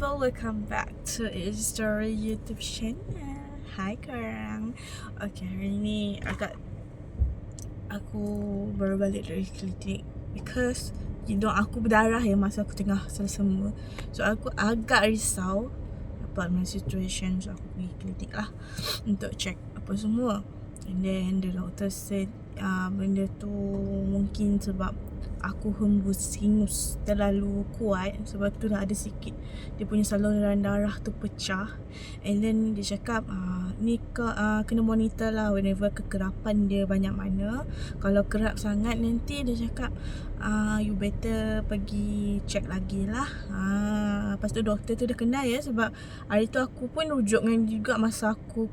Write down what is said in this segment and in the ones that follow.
people welcome back to A Story YouTube channel. Hai korang. Okay hari ni agak Aku baru balik dari klinik Because Hidung aku berdarah ya masa aku tengah semua So aku agak risau About my situation. So aku pergi klinik lah Untuk check apa semua. And then the doctor said uh, Benda tu mungkin sebab aku hembus sinus terlalu kuat sebab tu dah ada sikit. Dia punya saluran darah tu pecah. And then dia cakap uh, ni ke, uh, kena monitor lah whenever kekerapan dia banyak mana. Kalau kerap sangat nanti dia cakap uh, you better pergi check lagi lah. Uh, lepas tu doktor tu dah kenal ya sebab hari tu aku pun rujuk dengan juga masa aku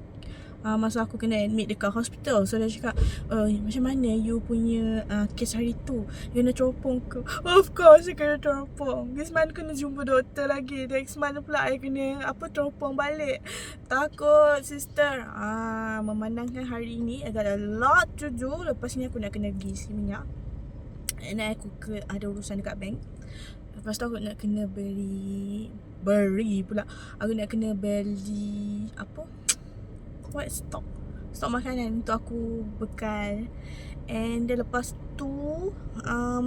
uh, masa aku kena admit dekat hospital so dia cakap uh, macam mana you punya uh, kes hari tu? You kena teropong ke? Of course you kena teropong. This month kena jumpa doktor lagi. Next month pula I kena apa teropong balik. Takut sister. Uh, memandangkan hari ini I got a lot to do. Lepas ni aku nak kena pergi isi minyak and then aku ke, ada urusan dekat bank. Lepas tu aku nak kena beli Beri pula. Aku nak kena beli Apa what stok stok makanan untuk aku bekal. And then lepas tu um,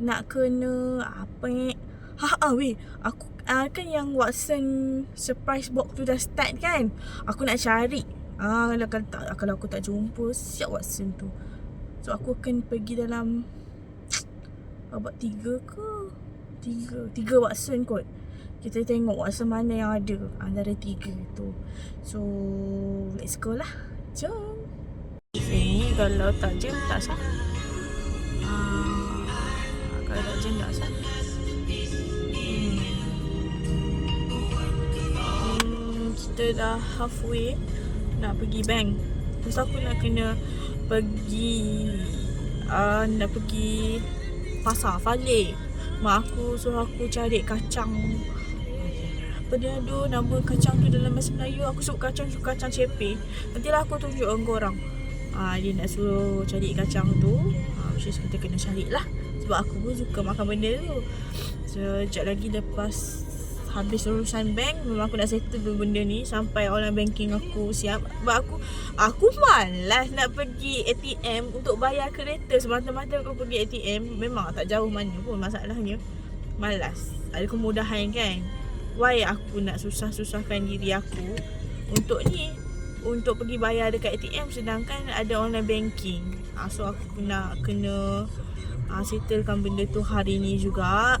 nak kena apa ni? Ha ah weh aku uh, kan yang Watson surprise box tu dah start kan? Aku nak cari. Ah kalau, kalau tak kalau aku tak jumpa siap Watson tu. So aku akan pergi dalam abad tiga ke? Tiga tiga Watson kot kita tengok rasa mana yang ada antara tiga tu. So, let's go lah. Jom. Ini kalau tak jam tak sah. Uh, kalau tak jam tak sah. Hmm. Hmm, kita dah halfway nak pergi bank. Terus aku nak kena pergi uh, nak pergi pasar Falik. Mak aku suruh aku cari kacang apa dia ada nama kacang tu dalam bahasa Melayu aku sebut kacang tu kacang cepe nantilah aku tunjuk dengan korang. Ah, dia nak suruh cari kacang tu. Ah, which is kita kena cari lah sebab aku pun suka makan benda tu. Sekejap lagi lepas habis urusan bank memang aku nak settle dulu benda ni sampai online banking aku siap. Sebab aku aku malas nak pergi ATM untuk bayar kereta. Semata-mata aku pergi ATM memang tak jauh mana pun masalahnya. Malas. Ada kemudahan kan why aku nak susah-susahkan diri aku untuk ni untuk pergi bayar dekat ATM sedangkan ada online banking. Uh, so aku nak kena uh, settlekan benda tu hari ni juga.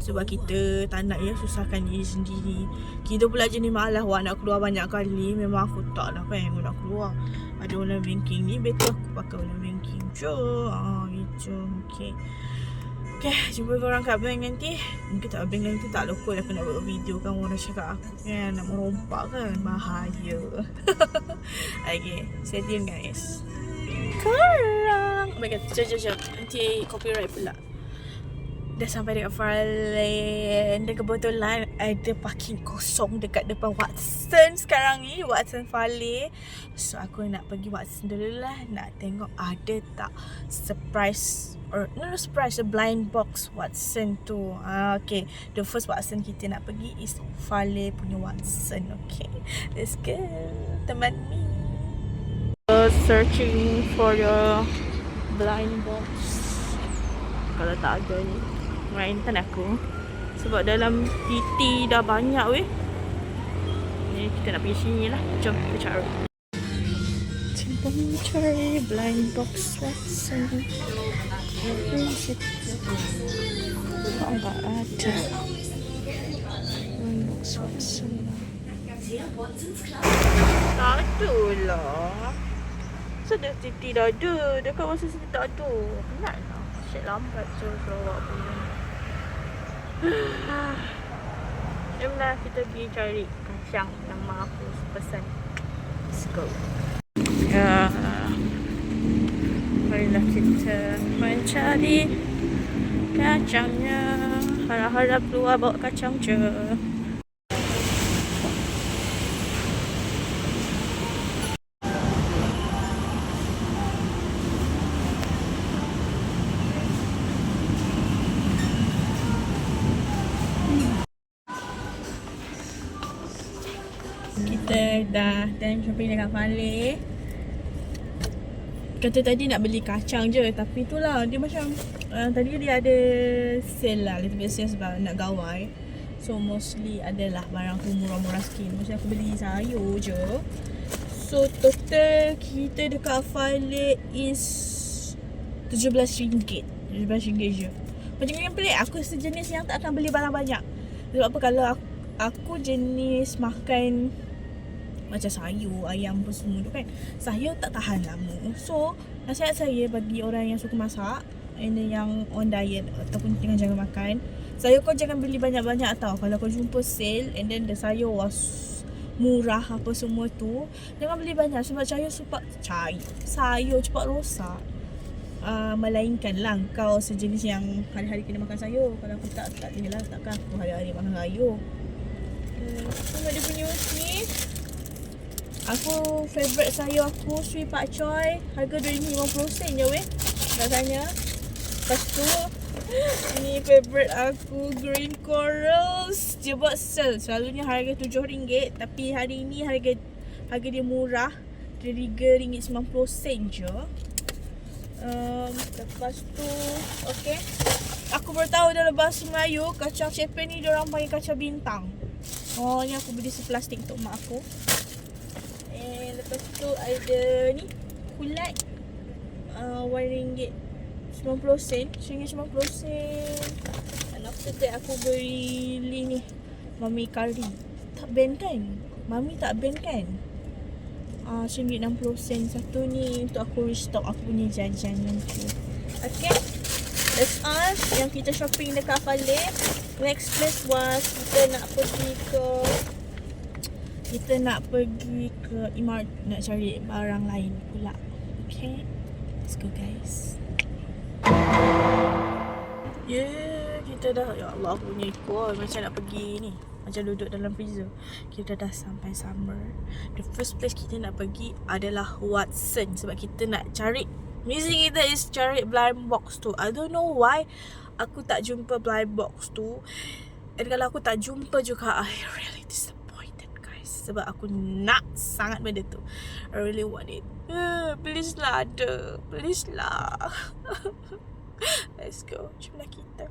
Sebab kita tak nak ya susahkan diri sendiri. Kita pula jenis malas wak nak keluar banyak kali. Memang aku tak lah kan nak keluar. Ada online banking ni better aku pakai online banking. Jom ah, okay Okay, jumpa korang kat bank nanti Mungkin tak bank nanti tak lupa aku nak buat video kan Orang cakap aku kan nak merompak kan. Bahaya. Okay, stay tune guys. Korang! Oh my god, jom jom jom. Nanti copyright pula Dah sampai dekat Farlane Dan kebetulan ada parking kosong dekat depan Watson sekarang ni Watson Farlane So aku nak pergi Watson dulu lah Nak tengok ada tak surprise or no, no surprise a blind box Watson tu. Ah okay. The first Watson kita nak pergi is Fale punya Watson. Okay. Let's go. Teman me. Uh, searching for the blind box. Kalau tak ada ni. Main tan aku. Sebab dalam TT dah banyak weh. Ni kita nak pergi sini lah. Jom kita cari. Cemetery blind box it? Kok enggak ada Blind box Watson Tak ada lah Sudah titi dah ada Dekat masa sini tak ada Penat lah Asyik lambat je Sarawak punya Jomlah kita pergi cari kacang yang mak aku pesan Let's go Ya. Marilah kita mencari kacangnya. Harap-harap keluar bawa kacang je. Time shopping dekat Fale. Kata tadi nak beli kacang je tapi itulah dia macam uh, tadi dia ada sale lah little bit sale sebab nak gawai. So mostly adalah barang tu murah-murah sikit. Mostly aku beli sayur je. So total kita dekat Fale is RM17. RM17 je. Macam yang pelik aku sejenis yang tak akan beli barang banyak. Sebab apa kalau aku, aku jenis makan macam sayur, ayam pun semua tu kan Sayur tak tahan lama. So, nasihat saya bagi orang yang suka masak And then yang on diet ataupun tengah jaga makan Sayur kau jangan beli banyak-banyak tau. Kalau kau jumpa sale and then the sayur was murah apa semua tu Jangan beli banyak sebab sayur cepat Sayur, sayur cepat rosak. Uh, Melainkan lah kau sejenis yang hari-hari kena makan sayur. Kalau aku tak, tak kena lah Takkan aku hari-hari makan sayur. Uh, Tengok dia punya ni Aku favourite sayur aku Sweet Pak Choy Harga RM250 sen je weh. Tak tanya Lepas tu Ni favourite aku Green Corals. Dia buat sale. Selalunya harga RM7 Tapi hari ni harga Harga dia murah. RM3.90 sen je. Um, Lepas tu Okay Aku baru tahu dalam bahasa Melayu Kacang cepen ni Diorang panggil kacang bintang. Oh ni aku beli seplastik untuk mak aku And lepas tu ada ni Kulat uh, RM1 90 sen RM1 90 sen. And after that aku beli ni Mami curry Tak band kan? Mami tak band kan? Ah, uh, RM1 60 sen Satu ni untuk aku restock aku punya jajan nanti. Okay? That's all yang kita shopping dekat Fale. Next place was kita nak pergi ke kita nak pergi ke Imar nak cari barang lain pula. Okay. Let's go guys. Yeah, kita dah ya Allah punya ikut macam nak pergi ni. Macam duduk dalam freezer. Kita dah sampai summer. The first place kita nak pergi adalah Watson sebab kita nak cari Music kita is cari blind box tu. I don't know why aku tak jumpa blind box tu. And kalau aku tak jumpa juga, I really sebab aku nak sangat benda tu. I really want it. Uh, please lah ada. Please lah. Let's go. Jumlah kita.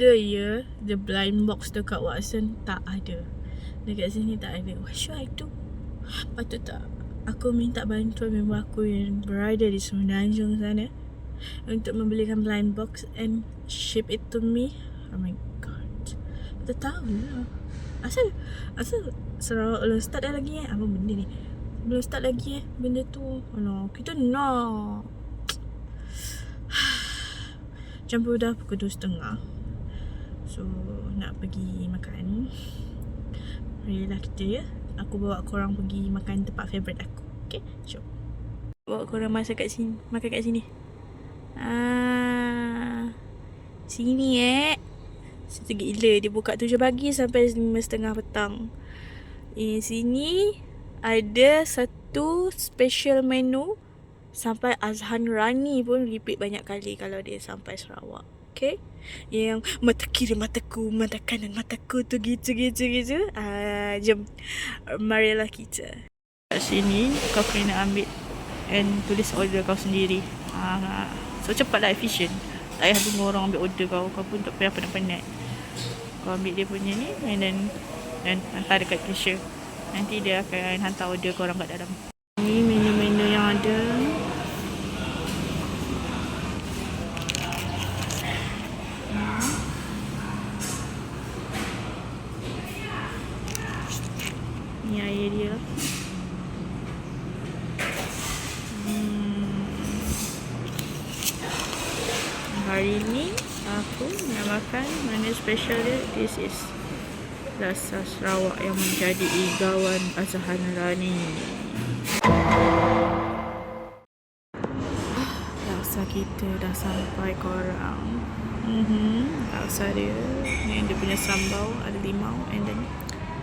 Ada ya. The blind box dekat Watson Tak ada. Dekat sini tak ada. What should I do? Patut tak Aku minta bantuan member aku yang berada di Semenanjung sana Untuk membelikan blind box And ship it to me. Oh my god. Tak tahu lah Asal Asal Sarawak belum start dah lagi eh? Apa benda ni? Belum start lagi eh Benda tu? Alah Kita nak. Jam dah pukul 2.30 So nak pergi makan Marilah kita ya. Aku bawa korang pergi makan tempat favourite aku. Okay jom Bawa korang masak kat sini Makan kat sini. Ah, Sini eh. Setu gila Dia buka 7 pagi sampai 5.30 petang. Eh sini Ada satu special menu Sampai Azhan Rani pun repeat banyak kali Kalau dia sampai Sarawak. Okay Yang mata kiri mataku Mata kanan mataku tu gitu gitu gitu. Uh, Jom Marilah kita. Kat sini kau kena ambil And tulis order kau sendiri. Uh, So cepat lah efficient. Tak payah tunggu orang ambil order kau. Kau pun tak payah penat-penat Kau ambil dia punya ni And then Dan hantar dekat cashier Nanti dia akan hantar order kau orang kat dalam Ni menu-menu yang ada Ni air dia. Hmm. Hari ni aku nak makan mana special dia. This is rasa Sarawak yang menjadi igawan Azhan Rani. Rasa kita dah sampai korang. Mhm, rasa dia. Ni dia punya sambal ada limau and then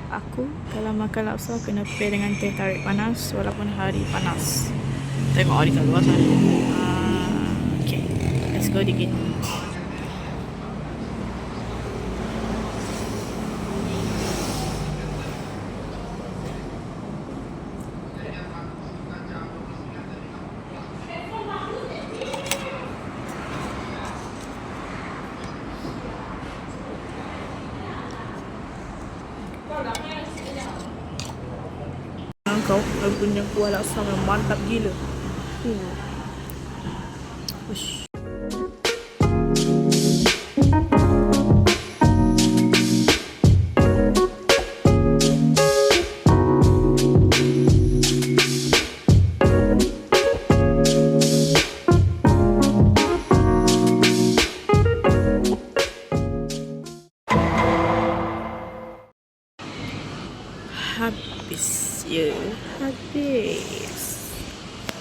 aku kalau makan laksa kena pair dengan teh tarik panas walaupun hari panas. Tengok hari kat luar sana. Ah, okay, let's go dikit. Kau punya kuah laksa memang mantap gila. Hmm. Ush. Habis.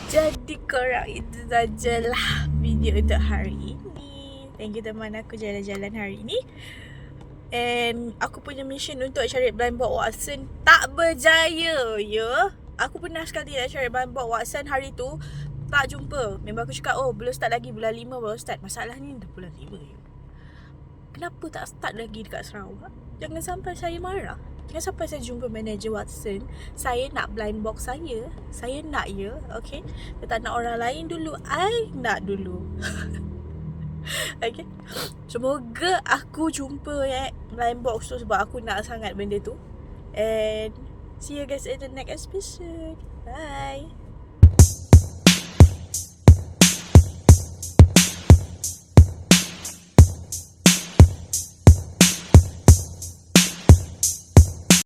Jadi korang itu sajalah Video untuk hari ini. Thank you teman aku jalan-jalan hari ini. And aku punya mission untuk cari blind box Watson Tak berjaya ya. Aku pernah sekali nak cari blind box Watson hari tu Tak jumpa. Member aku cakap oh belum start lagi Bulan 5 baru start. Masalah ni dah bulan 5 ya. Kenapa tak start lagi dekat Sarawak? Jangan sampai saya marah Jangan sampai saya jumpa manager Watson Saya nak blind box saya. Saya nak ya Okay? Saya tak nak orang lain dulu. I nak dulu. Okay? Semoga aku jumpa ya Blind box tu Sebab aku nak sangat benda tu. And See you guys in the next episode. Bye